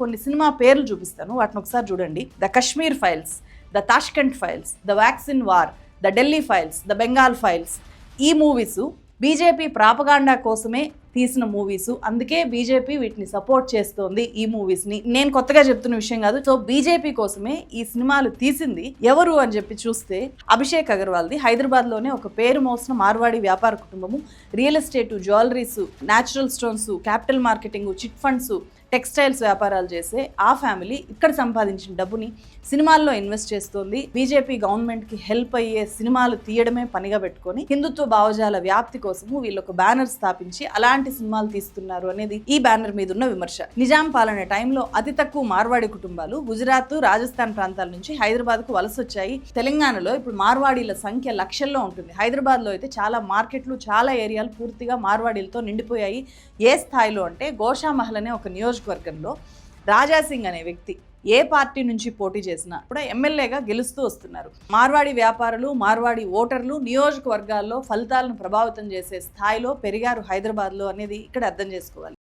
కొన్ని సినిమా పేర్లు చూపిస్తాను. వాటిని ఒకసారి చూడండి. The Kashmir files the Tashkent files the vaccine war the Delhi files the Bengal files. ఈ మూవీస్ బీజేపీ ప్రాపగాండా కోసమే తీసిన మూవీస్ అందుకే బీజేపీ వీటిని సపోర్ట్ చేస్తోంది ఈ మూవీస్ని. నేను కొత్తగా చెప్తున్న విషయం కాదు. సో బీజేపీ కోసమే ఈ సినిమాలు తీసింది ఎవరు అని చెప్పి చూస్తే అభిషేక్ అగర్వాల్ది. హైదరాబాద్లోనే ఒక పేరు మోసిన మార్వాడి వ్యాపార కుటుంబము. Real estate jewelleries natural stones capital marketing chit funds textiles వ్యాపారాలు చేసే ఆ ఫ్యామిలీ ఇక్కడ సంపాదించిన డబ్బుని సినిమాల్లో ఇన్వెస్ట్ చేస్తోంది. బీజేపీ గవర్నమెంట్కి హెల్ప్ అయ్యే సినిమాలు తీయడమే పనిగా పెట్టుకొని హిందుత్వ భావజాల వ్యాప్తి కోసము వీళ్ళొక బ్యానర్ స్థాపించి అలాంటి సినిమాలు తీస్తున్నారు అనేది ఈ బ్యానర్ మీద ఉన్న విమర్శ. నిజాం పాలన టైంలో అతి తక్కువ మార్వాడి కుటుంబాలు గుజరాత్ రాజస్థాన్ ప్రాంతాల నుంచి హైదరాబాద్కు వలస వచ్చాయి తెలంగాణలో ఇప్పుడు మార్వాడీల సంఖ్య లక్షల్లో ఉంటుంది. హైదరాబాద్లో అయితే చాలా మార్కెట్లు చాలా ఏరియాలు పూర్తిగా మార్వాడీలతో నిండిపోయాయి. ఏ స్థాయిలో అంటే గోషామహల్ అనే ఒక నియోజకవర్గంలో రాజాసింగ్ అనే వ్యక్తి ఏ పార్టీ నుంచి పోటీ చేసినా కూడా ఎమ్మెల్యేగా గెలుస్తూ వస్తున్నారు. మార్వాడి వ్యాపారులు మార్వాడి ఓటర్లు నియోజకవర్గాల్లో ఫలితాలను ప్రభావితం చేసే స్థాయిలో పెరిగారు హైదరాబాద్లో అనేది ఇక్కడ అర్థం చేసుకోవాలి.